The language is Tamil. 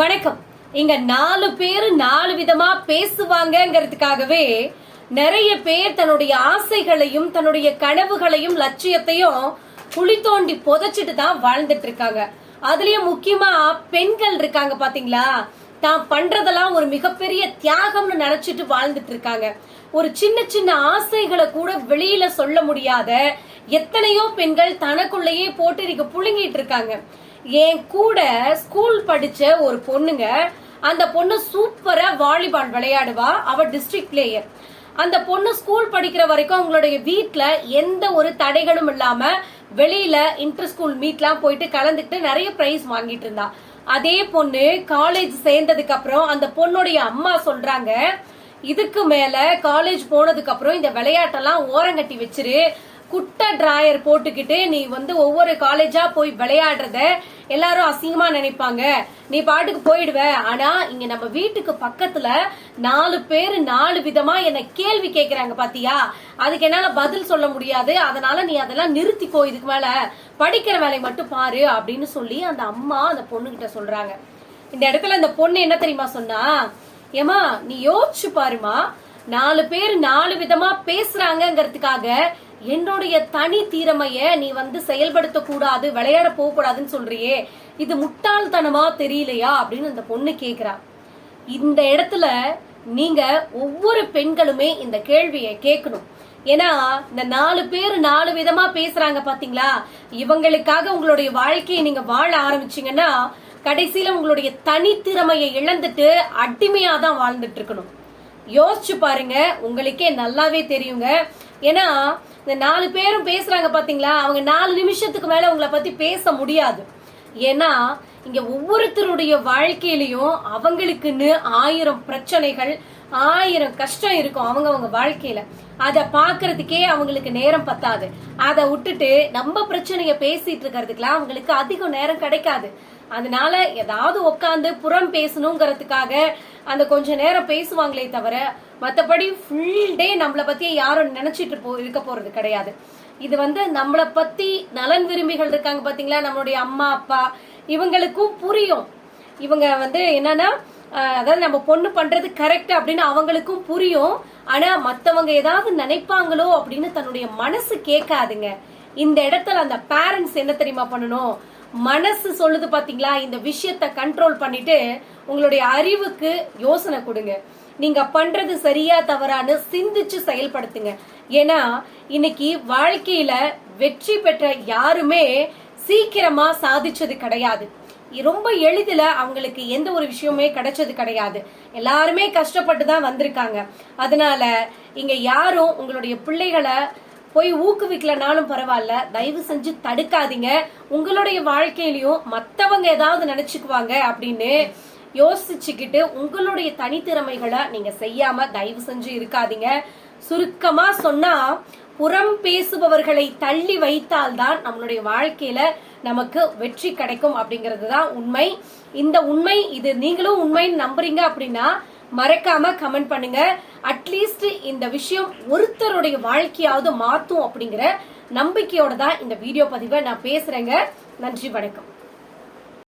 வணக்கம். இங்க நாலு பேர் நாலு விதமா பேசுவாங்கங்கிறதுக்காகவே நிறைய பேர் தன்னுடைய ஆசைகளையும் தன்னுடைய கனவுகளையும் லட்சியத்தையும் குழி தோண்டி புதைச்சிட்டு தான் வாழ்ந்துட்டு இருக்காங்க. அதுலயும் முக்கியமா பெண்கள் இருக்காங்க பாத்தீங்களா? தான் பண்றதெல்லாம் ஒரு மிகப்பெரிய தியாகம்னு நினைச்சிட்டு வாழ்ந்துட்டு இருக்காங்க. ஒரு சின்ன சின்ன ஆசைகளை கூட வெளியில சொல்ல முடியாத எத்தனையோ பெண்கள் தனக்குள்ளேயே போட்டு இன்னைக்கு புழுங்கிட்டு இருக்காங்க. என் கூட ஸ்கூல் படிச்ச ஒரு பொண்ணுங்க அந்த பொண்ணு சூப்பரா வாலிபால் விளையாடுவா அவ டிஸ்ட்ரிக்ட் பிளேயர் அந்த பொண்ணு ஸ்கூல் படிக்கிற வரைக்கும் அவங்களுடைய வீட்டுல எந்த ஒரு தடைகளும் இல்லாம வெளியில இன்டர் ஸ்கூல் மீட்லாம் போயிட்டு கலந்துட்டு நிறைய பிரைஸ் வாங்கிட்டு இருந்தா. அதே பொண்ணு காலேஜ் சேர்ந்ததுக்கு அப்புறம் அந்த பொண்ணுடைய அம்மா சொல்றாங்க இதுக்கு மேல காலேஜ் போனதுக்கு அப்புறம் இந்த விளையாட்டெல்லாம் ஓரங்கட்டி வச்சிரு. குட்டை டிராயர் போட்டுக்கிட்டு நீ வந்து ஒவ்வொரு காலேஜா போய் விளையாடுறத எல்லாரும் அசிங்கமா நினைப்பாங்க. நீ பாட்டுக்கு போயிடுவ. ஆனா இங்க நம்ம வீட்டுக்கு பக்கத்துல நாலு பேர் நாலு விதமா என்ன கேள்வி கேக்குறாங்க பாத்தியா? அதுக்கு என்னால பதில் சொல்ல முடியாது. அதனால நீ அதெல்லாம் நிறுத்திக்கோ இதுக்கு மேல. படிக்கிற வேலையை மட்டும் பாரு அப்படின்னு சொல்லி அந்த அம்மா அந்த பொண்ணுகிட்ட சொல்றாங்க. இந்த இடத்துல இந்த பொண்ணு என்ன தெரியுமா சொன்னா ஏமா நீ யோசிச்சு பாருமா நாலு பேர் நாலு விதமா பேசுறாங்கிறதுக்காக என்னுடைய தனி தீரமைய நீ வந்து செயல்படுத்த கூடாது விளையாட போக கூடாதுன்னு சொல்றியே. இது முட்டாள்தனமா தெரியலையா? அப்படின்னு அந்த பொண்ணு கேக்குறா. இந்த இடத்துல நீங்க ஒவ்வொரு பெண்களுமே இந்த கேள்வியை கேட்கணும். ஏன்னா இந்த நாலு பேர் நாலு விதமா பேசுறாங்க பாத்தீங்களா? இவங்களுக்காக உங்களுடைய வாழ்க்கையை நீங்க வாழ ஆரம்பிச்சீங்கன்னா கடைசியில உங்களுடைய தனித்திறமையை இழந்துட்டு அடிமையா தான் வாழ்ந்துட்டு இருக்கணும். யோசிச்சு பாருங்க உங்களுக்கே நல்லாவே தெரியுங்க. ஏன்னா இந்த நாலு பேரும் பேசுறாங்க பாத்தீங்களா? அவங்க நாலு நிமிஷத்துக்கு மேல உங்களை பத்தி பேச முடியாது. ஏன்னா இங்க ஒவ்வொருத்தருடைய வாழ்க்கையிலையும் அவங்களுக்குன்னு ஆயிரம் பிரச்சனைகள் ஆயிரம் கஷ்டம் இருக்கும் அவங்க அவங்க வாழ்க்கையில. அத பாக்குறதுக்கே அவங்களுக்கு நேரம் பத்தாது. அதை விட்டுட்டு நம்ம பிரச்சனைய பேசிட்டு இருக்கிறதுக்குலாம் அவங்களுக்கு அதிக நேரம் கிடைக்காது. அதனால ஏதாவது உட்காந்து புறம் பேசணுங்கிறதுக்காக அந்த கொஞ்ச நேரம் பேசுவாங்களே தவிர மற்றபடி ஃபுல் டே நம்மளை பத்தியே யாரும் நினைச்சிட்டு போ இருக்க போறது கிடையாது. இது வந்து நம்மளை பத்தி நலன் விரும்பிகள் இருக்காங்க பாத்தீங்களா? நம்மளுடைய அம்மா அப்பா இவங்களுக்கும் புரியும். இவங்க வந்து என்னன்னா அதாவது நம்ம பொண்ணு பண்றது கரெக்ட் அப்படின்னு அவங்களுக்கும் புரியும். ஆனா மத்தவங்க ஏதாவது நினைப்பாங்களோ அப்படின்னு தன்னுடைய மனசு கேட்காதுங்க. இந்த இடத்துல அந்த பேரண்ட்ஸ் என்ன தெரியுமா பண்ணணும்? மனசு சொல்லுது பாத்தீங்களா? இந்த விஷயத்த கண்ட்ரோல் பண்ணிட்டு உங்களுடைய அறிவுக்கு யோசனை கொடுங்க. நீங்க பண்றது சரியா தவறான்னு சிந்திச்சு செயல்படுத்துங்க. ஏன்னா இன்னைக்கு வாழ்க்கையில வெற்றி பெற்ற யாருமே சீக்கிரமா சாதிச்சது கிடையாது. ரொம்ப எளிதில் அவங்களுக்கு எந்த ஒரு விஷயமே கிடைச்சது கிடையாது. எல்லாருமே கஷ்டப்பட்டு தான் வந்திருக்காங்க. அதனால இங்க யாரும் உங்களுடைய பிள்ளைகளை போய் ஊக்குவிக்கலனாலும் பரவாயில்ல. தயவு செஞ்சு தடுக்காதீங்க. உங்களுடைய வாழ்க்கையிலயும் மத்தவங்க ஏதாவது நினைச்சுக்குவாங்க அப்படின்னு யோசிச்சுக்கிட்டு உங்களுடைய தனித்திறமைகளை நீங்க செய்யாம தயவு செஞ்சு இருக்காதீங்க. சுருக்கமா சொன்னா புறம் பேசுபவர்களை தள்ளி வைத்தால்தான் நம்மளுடைய வாழ்க்கையில நமக்கு வெற்றி கிடைக்கும் அப்படிங்கிறது தான் உண்மை. இந்த உண்மை இது நீங்களும் உண்மைன்னு நம்புறீங்க அப்படின்னா மறக்காம கமெண்ட் பண்ணுங்க. அட்லீஸ்ட் இந்த விஷயம் ஒருத்தருடைய வாழ்க்கையாவது மாத்தும் அப்படிங்கிற நம்பிக்கையோட தான் இந்த வீடியோ பதிவை நான் பேசுறேங்க. நன்றி வணக்கம்.